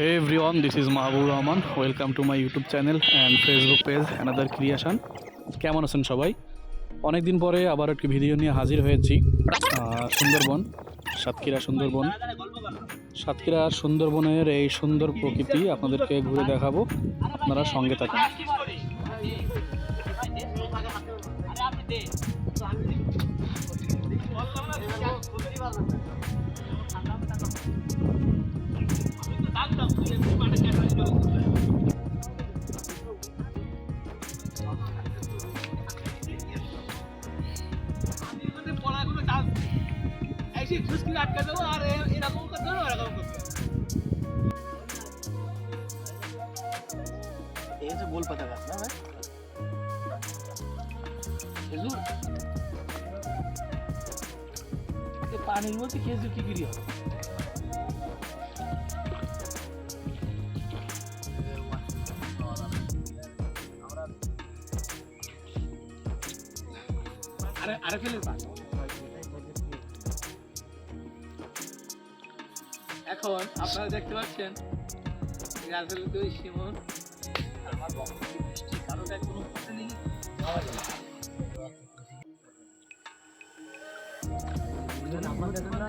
Hey everyone, this is Mahabur Rahman. Welcome to my YouTube channel and Facebook page Another Creation. কেমন আছেন সবাই? অনেক দিন পরে আবার একটি ভিডিও নিয়ে হাজির হয়েছি। সুন্দরবন সাতক্ষীরা সুন্দরবন। সাতক্ষীরা সুন্দরবনের এই সুন্দর প্রকৃতি আপনাদেরকে ঘুরে দেখাবো। আপনারা সঙ্গে থাকুন। আটকে দেবো আর এরকম করতে হবে এরকম করতে এই যে গোল পাতা গাছ না ভাই খেজুর এ পানির মধ্যে খেজুর কি করি হবে আরে আরে ফেলে এখন আপনারা দেখতে পাচ্ছেন গাছের দুই শিমন আমার বক্তব্য বৃষ্টি কারণে কোনো কথা নেই। খাওয়া যাবে আপনার দেখেন না?